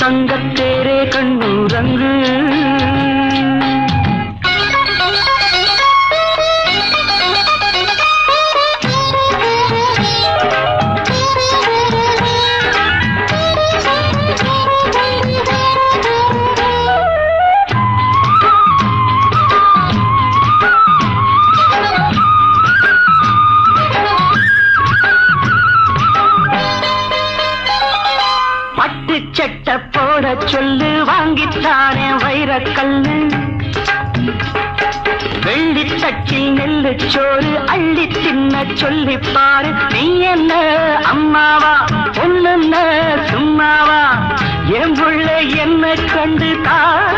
தங்கத்தேரே கண்ணு சட்டை போட சொல்லு வாங்கித்தானே வைரக்கல்லு. வெள்ளி தட்டில் நெல்லு சோறு அள்ளி தின்ன சொல்லிப்பாரு நீ என்ன அம்மாவா ஒன்னு சும்மாவா? என் புள்ள என்ன கண்டு தான்